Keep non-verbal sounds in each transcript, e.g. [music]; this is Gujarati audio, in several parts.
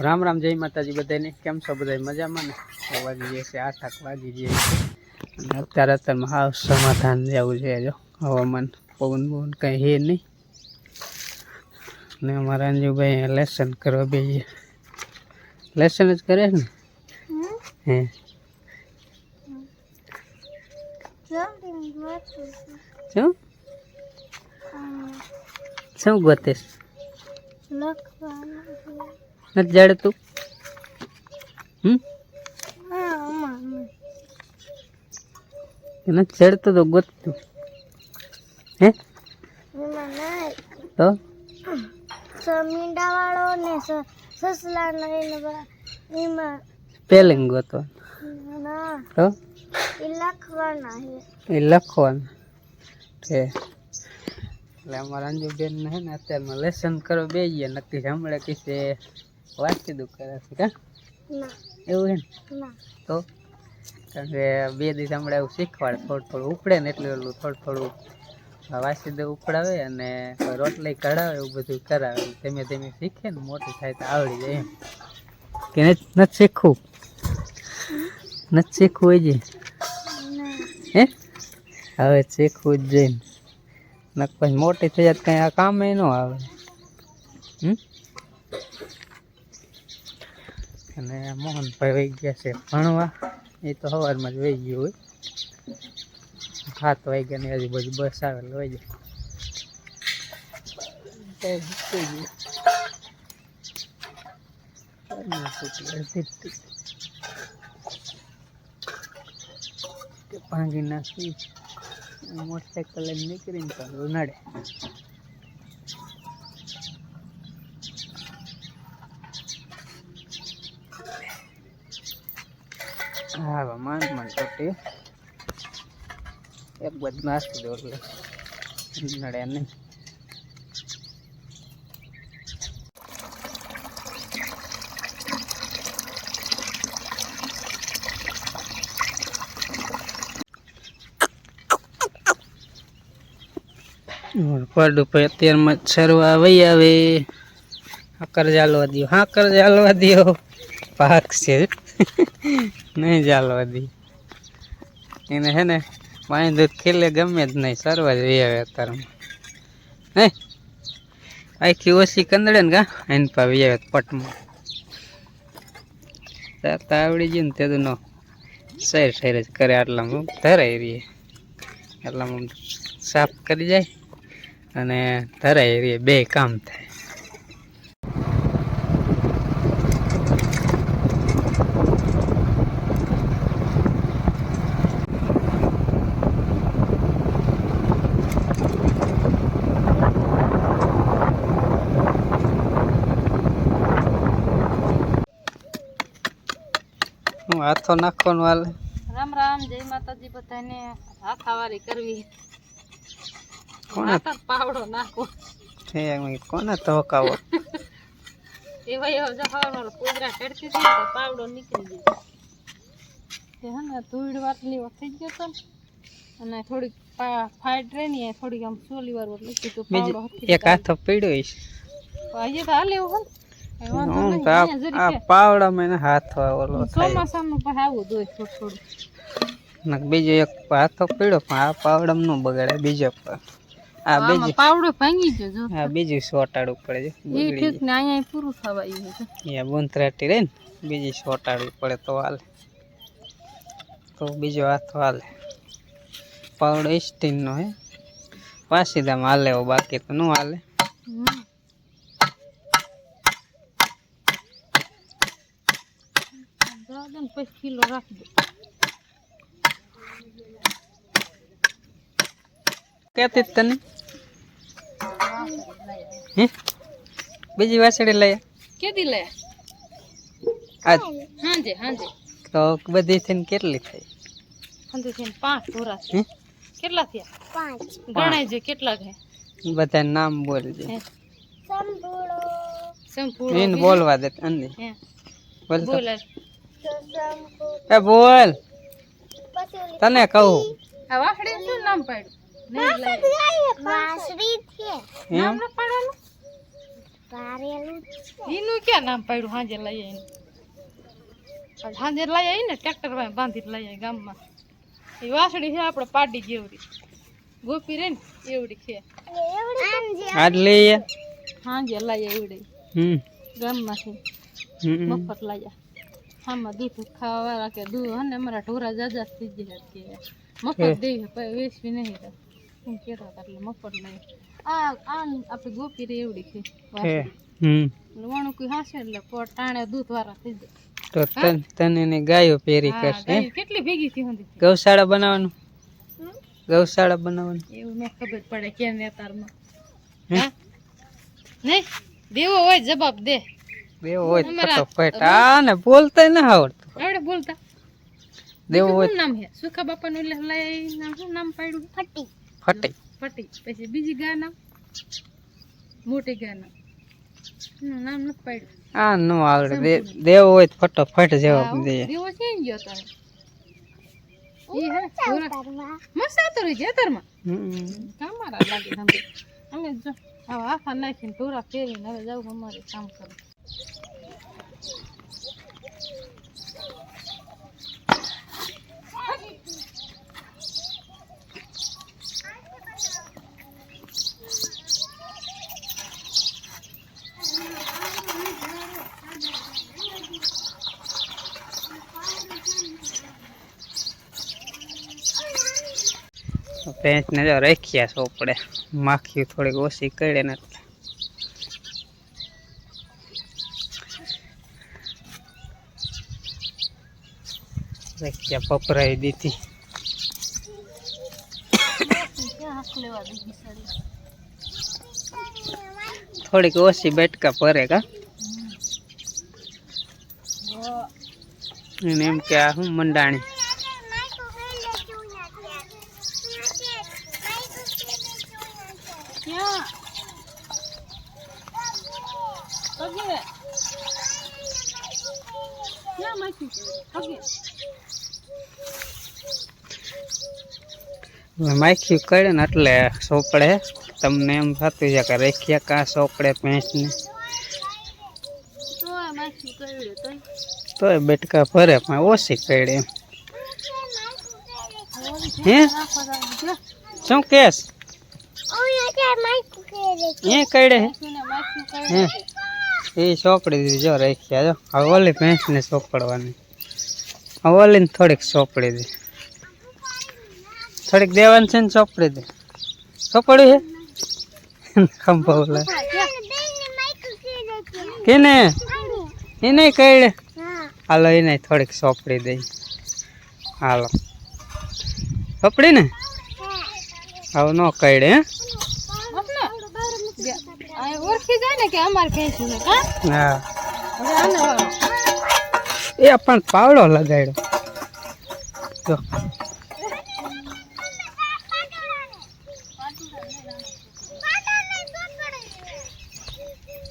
રામ રામ જય માતાજી બધાને. કેમ છો બધા મજામાં ને? વાગી જાય છે આ થાક વાગી ગયા છે. અને અત્યારે અત્યારમાં હાવ સમાધાન જેવું છે જો હવામાન પવન પવન કંઈ હે નહીં. ને અમારા અંજુભાઈ લેસન કરવા બેસીએ લેસન જ કરે ને? હે? શું? શું ગોતે છે? નથી જડતું? હમ? નથી જડતું તો ગોતતું. હે? તો? મીંડા વાળો ને સસલા એમાં પેલિંગ ગોતો તો? એ લખવાના એ લખવાના. છે એટલે અમારા અંજુબેન ને અત્યારમાં લેસન કરો બે નક્કી સાંભળે કે છે વાંચી દું કરે છે કા? એવું છે ને. તો? કારણ કે બે દિવસ હમણાં એવું શીખવાડે થોડું થોડું ઉપડે ને એટલું એટલું થોડું થોડું વાસી દે ઉપડાવે અને રોટલી કઢાવે એવું બધું કરાવે. ધીમે ધીમે શીખે ને મોટી થાય તો આવડી જાય એમ. કે નથી શીખવું? નથી શીખવું હોય છે હે? હવે શીખવું જ જોઈએ ને પછી મોટી થઈ જાય કંઈ આ કામે ન આવે. હમ? અને મોહનભાઈ વહી ગયા છે ભણવા. એ તો સવારમાં જ વહી ગયું હોય. સાત વાગ્યા ની આજુબાજુ બસ આવેલ હોય જાય. ભાંગી નાખી મોટરસાઇકલ નીકળીને તો નડે હા માંડ માંડ ટોટી એક બધું નાસ્તી દો એટલે નડે નહીં. પડ ઉપર અત્યારમાં સરવા વહી આવે. હાકર ચાલવા દો હાકર જાલવા દો પાક છે. [laughs] નહીં ચાલવા દી. એને હે ને પાણી દૂધ ખીલે ગમે જ નહીં, સરવા જ વહી આવે અત્યારમાં. હે આખી ઓછી કંદડે ને કા એને પા વહી આવે પટમાં. તાવડી ને તે તો નો. સૈર જ કરે આટલામાં ધરાઈ રહીએ. એટલામાં સાફ કરી જાય અને ધરાઈ રહીએ, બે કામ થાય. હાથો નાખવાનું હાલે. રામ રામ જય માતાજી બધાને. હાથાવારી કરવી. કોને પાવડો નાખો છે એમ કોને ધોકાવો? એવા એવા જવાનું કુદરા કરતી હતી તો પાવડો નીકળી ગયો. તે હે ને ધૂળ વાટલી થઈ ગયો તો અને થોડીક ફાઈટ રેની થોડીક આમ સોલી વાર લીધી તો પાવડો એક હાથો પીડ્યો છે તો હાલ એવું હે વાંધો હું નહીં. તો આ અહીંયા જરીક આ છે. પાવડામાં એને હાથો ઓલો થાય. ચોમાસામાં પછી આવું જ હોય થોડું થોડું. ને બીજો એક હાથો પીડ્યો પણ આ પાવડામાં ન બગાડે બીજો પર આ આમાં બીજું પાવડો ભાંગી ગયો જો. આ બીજું સોટાડવું પડે છે એ બગડી ઠીક ને અહીંયા પૂરું થવા આવ્યું છે. જાય અહીંયા બુંતરાટી રહે ને બીજી સોટાડવી પડે તો હાલે. તો બીજો હાથો હાલે. પાવડો સ્ટીલનો હે. વાસીદામાં હાલે એવો બાકી તો ન હાલે. હમ. જવા દે ને પછી કિલો રાખી દે કહેતી જ તને હે બીજી વાસળી લઈ કેદી લે આજ હાંજે હાંજે તો બધી થઈને કેટલી થઈ હાંજે થઈને પાંચ પૂરા હે કેટલા થયા પાંચ ગણાય છે કેટલા છે બધા નામ બોલજે હે સંપૂર્ણ એને બોલવા દે અંદી હે બોલ તો. બોલે એ બોલ. તને કહું. આ વાસળી શું નામ પાડ્યું લે. એમ નામ ન પાડવાનું એનું ક્યાં નામ પાડ્યું સાંજે લઈ આવીને હાજે લઈ આવીને ટ્રેક્ટરમાં બાંધી લઈ આવી ગામમાં એ વાસડી છે આપણે પાડી જેવડી ગોપી રે ને એવડી છે આજ લઈએ હાજે લઈ એવડી હમ ગામમાંથી મફત લાયા આમાં દૂધ ખાવા વાળા કે દૂધ હને અમારા ઢોરા જાજા થઈ ગયા કે મફત. દેવી વેચવી નહીં તો હું કહેતા હતા એટલે મફત નહીં. આ આ આપણી ગોપી રે એવડી છે. હમ. વણું કોઈ હાશે એટલે પોટ ટાણે દૂધ વાળા થઈ જાય. તો તન તને ને ગાયો પેરી કરશે કેટલી ભેગી થી હતી. ગૌશાળા બનાવવાનું? ગૌશાળા બનાવવાનું? એવું મેં ખબર પડે કે નેતારમાં? હા? નહીં? દેવો હોય જવાબ દે. દેવો હોય ફટાફટ. આ ને બોલતા ના આવડતું. આવડે બોલતા? દેવો હોય નામ હે સુખા બાપા નું લઈ નામ શું નામ પાડ્યું? ફટી. ફટી. ફટી. પછી બીજી ગા નામ? મોટી ગા નામ. નામ નથી પાડ્યું. આ નો આવડે. દે- દેવો હોય તો ફટાફટ જવાબ દે. દેવો છે ને ગયો તારે. ઈ હે થોડા મસ્ત આવતો રહી લાગે સમજે અમે જો. આવા આખા નાખીને ઢોરા ફેરીને હવે જાવ અમારે કામ કરો પેન્ટ ને જો રાખ્યા સોપડે માખી થોડીક ઓછી કરે રાખ્યા પપરાઈ દીધી. થોડીક ઓછી બેટકા પરે કા? એમ કે આ શું મંડાણી. Okay. Yeah, માખી પગે માખ્યું કરે ને એટલે સોપડે. તમને એમ થતું છે કે રાખ્યા કા સોપડે તો તોય. બેટકા ભરે પણ ઓછી કરે એમ. હે? શું કેસ? એ કડે હે? એ સોપડી દીધી જો રાખ્યા જો. હવે ઓલી ભેંસને સોપડવાની. હવે ઓલીને થોડીક સોપડી દે થોડીક દેવાનું છે ને સોપડી દે. ચોપડ્યું છે ખંભા ઓલા. કેને? એને કડે હાલો, એને થોડીક સોપડી દઈ. હાલો. ચોપડી ને? હવે ન કડે હે? હા. એ પણ પાવડો લગાડ્યો. જો.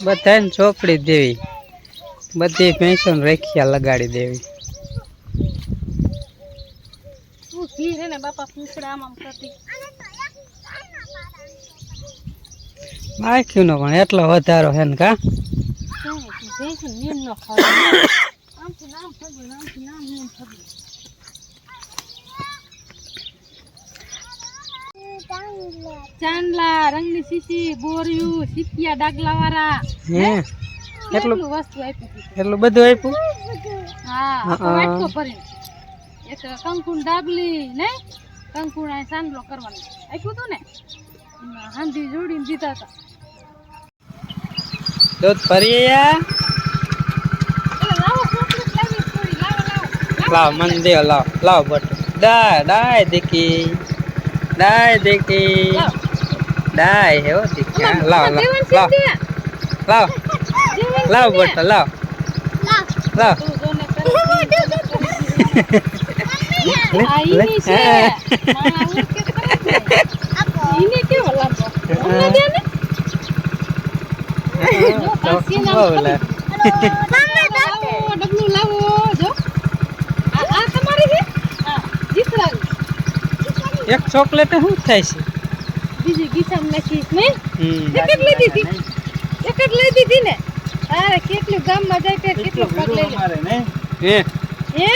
બધાને ચોપડી દેવી. બધી પેન્શન રેખિયા લગાડી દેવી. હે ને આમ આમ પણ એટલો વધારો હે ને કા? નીમ [coughs] નામ નામ નીમ ફગવું ચાંદલા રંગની શીશી બોરિયું સીપિયા ડાગલા વાળા હે? એટલું? વસ્તુ આપ્યું એટલું બધું આપ્યું? હા વાટકો ભરીને. એક કંકુણ ડાબલી ને? કંકુણ આ ચાંદલો કરવાનો. આપ્યું હતું ને? હાંધી જોડીને દીધા હતા. દૂધ ફરી લાવ ચોકલેટ લાવ લાવો લાવો. લાવ મને દે લાવ લાવ બટ દાય દાય દીકી દાય દીકી લાવ દાય હે હો દીકી હા, લાવ લાવ દેવાન લાવ છે લાવ દેવાન લાવ બટ લાવ લાવ તું જોને કરે આ ઈની છે મારા હું કે કરે છે ઈને કેવો લાંબો અમને દે ને જો પાછી નામ બહુ લે. લાવો ડબલું લાવો જો આ આ તમારી છે હા જીતરાવી એક ચોકલેટ શું થાય છે બીજી ગીસામ નાખીશ નહીં હમ એક જ લીધી હતી એક જ જ લઈ દીધી ને અરે કેટલું ગામમાં જાય ત્યારે કેટલો પગ લઈ લે મારે ને હે હે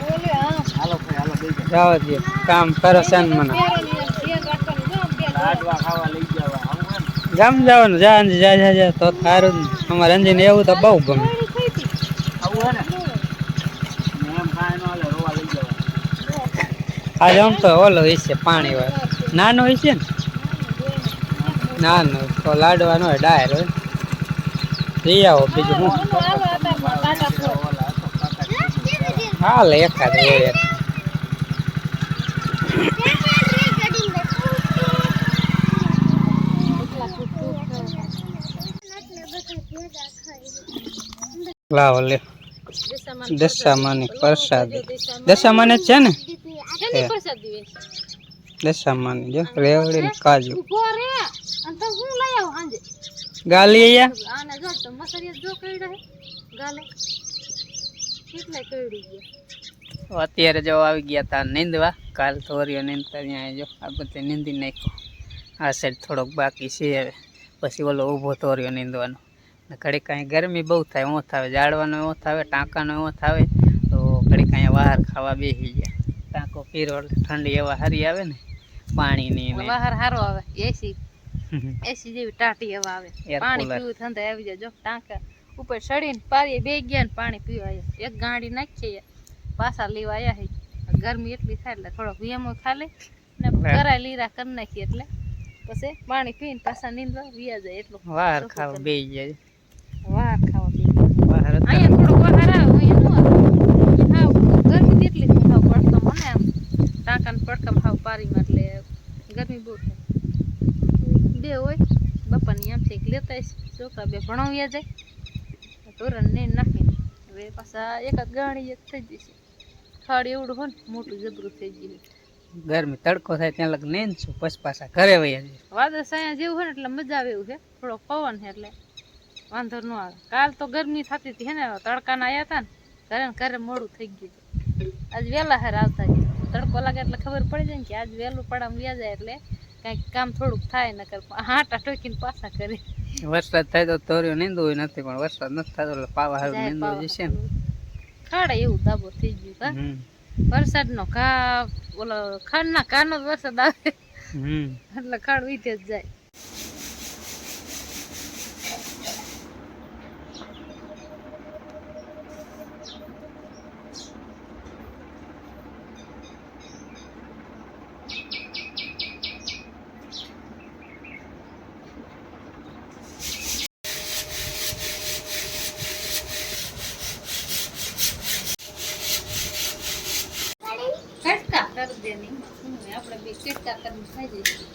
બોલે હા હાલો ભાઈ હાલો દઈ દે જવા દે કામ કરો છે ને મને પેરોની એમ ધ્યાન રાખવાનું જો આમ બે જોડે. લાડવા ખાવા લઈ જવા આવું હે ને ગામ જવાનું જા અંજી જા જા જા તો સારું જ ને. અમારે અંજીને એવું તો બહુ ગમે પાણી થઈ હતી. આવું હે ને ને એમ ખાય નો હાલે રોવા લઈ જવા આજે આમ તો ઓલો હશે છે પાણી વાળો. નાનો છે ને? નાનો. તો લાડવાનો હોય ડાયર હોય. જઈ આવો બીજું હું. હાલ એકાદ હોય. લાવો લે દશામાં દશામાની પ્રસાદ. દશામાં દશામાને જ છે ને? શેની પ્રસાદી વેચે? દશામાની જો રેવડી ને કાજુ ઊભો રે અને તો હું લઈ આવું સાંજે ગાલી અહીંયા આને જો તો મસરિયા જો કઈડા હે ગાલે કેટલા કઈડી ગયા અત્યારે જો આવી ગયા તા નીંદવા કાલ થોરીઓ નીંદતા ત્યાં જો આ બધે નીંદી નાખ્યો આ સાઈડ થોડોક બાકી છે હવે પછી ઓલો ઊભો તોર્યો નીંદવાનો ને ઘડીક કાંઈ ગરમી બહુ થાય ઓં થાવે જાળવાનો એવો થાવે ટાંકાનો એવો થાવે તો ઘડીક કાંઈ બહાર ખાવા બેસી ગયા પીરો ઠંડી એવા હારી આવે ને પાણીની ને બહાર હારો આવે એસી એસી જેવી ટાટી હવા આવે. પાણી પીવું ઠંડા આવી જાય જો ટાંકા. ઉપર ચડીને પારીએ બે ગયા ને પાણી પીવા આવ્યા એક ગાડી નાખીએ પાછા લેવા આવ્યા હે. ગરમી એટલી થાય એટલે થોડોક વિયમો ખાલે ને. કરાય લીરા કરી નાખીએ એટલે પછી પાણી પીને પાછા નીંદવા વિયા જાય એટલું. વાર ખાવા બે જાય. વાર ખાવા પી બહાર અત્યારે અહીંયા થોડો બહાર આવે અહીંયા નો આવે હાવ ગરમી એટલી જ હાવ પડતો મને આમ ટાંકાને પડકામાં હાવ પારીમાં એટલે ગરમી બહુ થાય બે હોય બાપાની આમથી એક લેતા આવીશ. બે ભણાવ્યા જાય તોરણ ને નાખીને. હવે પાછા એક ગાણી એક થઈ જશે. ખાડ એવડું હોય ને મોટું જબરું થઈ ગયું. ગરમી તડકો થાય ત્યાં લગ નીંદ છું. પછી પાછા ઘરે વયા જઈએ વાદળ સાયા જેવું હોય ને એટલે મજા આવે એવું છે. થોડો પવન છે એટલે વાંધો ન આવે. કાલ તો ગરમી થતી હતી ને તડકાના આવ્યા હતા ને ઘરે ઘરે મોડું થઈ ગયું હતું. આજ વહેલા હાર આવતા તડકો લાગે એટલે ખબર પડી જાય ને કે આજ વહેલું પડામ વ્યા જાય એટલે કાંઈક કામ થોડુંક થાય નકર હાટા ટોકીને પાછા કરે વરસાદ થાય તો તોર્યો નીંદવું નથી પણ વરસાદ નથી થતો એટલે પાવા હારું નીંદવું જશે ને. ખાડે એવું દાબો થઈ ગયું કા? વરસાદનો કા ઓલો ખાડના ઘાનો જ વરસાદ આવે. હમ. એટલે ખાડ વીતે જ જાય. નહીં. આપણે બે કરીને ખાઈ જઈશું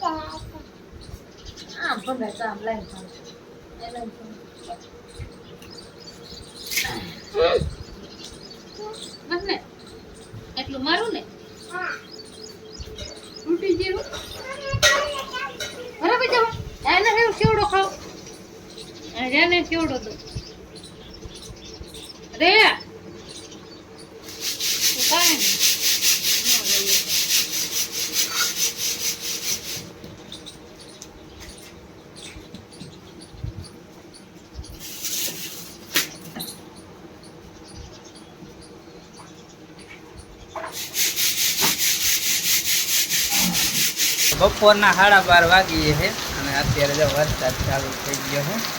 તો. બસ ને એટલું મારું ને? ઉલટી જેવું? બરાબર જાવ એને કેવડો ખાવ? એને કેવડો દો રે તું કાંઈ નહીં. ન લઈએ. બપોરના સાડા બાર વાગીએ છે અને અત્યારે જો વરસાદ ચાલુ થઈ ગયો છે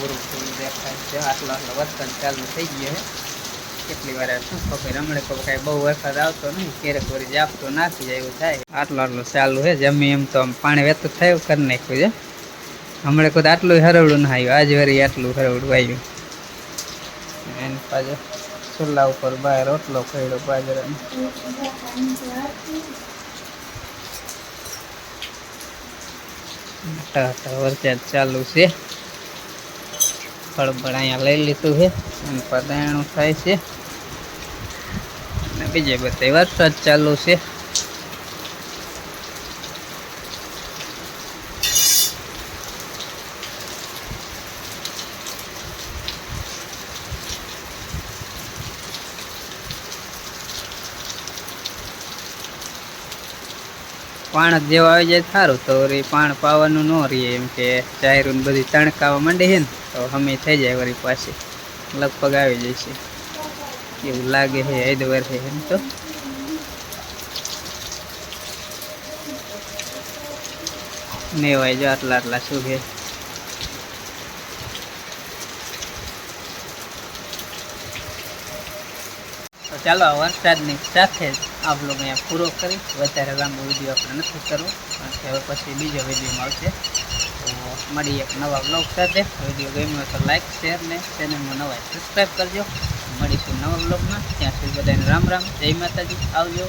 આટલો આટલો વરસાદ ચાલુ થઈ ગયો કેટલી વાર હમણાં તો કાંઈ બહુ વરસાદ આવતો નહીં. ક્યારેક વળી જાપતો નાખી થાય. આટલો આટલો ચાલુ છે જમી એમ તો આમ કરી નાખ્યું છે. હમણાં કોઈ આટલું હરવડું ના આવ્યું. આજ વરી આટલું હરવડું આવ્યું. એની પાછળ ચૂલા ઉપર બહાર રોટલો ખડ્યો બાજરાનો. વરસાદ ચાલુ છે. ખળબળ અહીંયા લઈ લીધું છે. અને પદાયણું થાય છે. અને બીજે બધે વરસાદ ચાલુ છે. પાણ જેવા આવી જાય સારું, તો પાણ પાવાનું ન રહીએ એમ કે ચાયરું બધી તણકાવા માંડે છે ને. તો હમી થઈ જાય વળી પાછી. લગભગ આવી જઈશું એવું લાગે છે, હૈદવાર છે એમ તો. નેવાય જો આટલા આટલા શું છે. ચાલો વરસાદની સાથે જ આપણો અહીંયા પૂરો કરી વધારે લાંબો વીડિયો આપણે નથી કરવો. કારણ કે હવે પછી બીજો વિડીયોમાં આવશે તો મળીએ એક નવા બ્લોગ સાથે. વીડિયો ગમ્યો તો લાઈક શેર ને ચેનલમાં નવા સબસ્ક્રાઈબ કરજો. મળીશું નવા બ્લોગમાં ત્યાં સુધી બધાને રામ રામ. જય માતાજી. આવજો.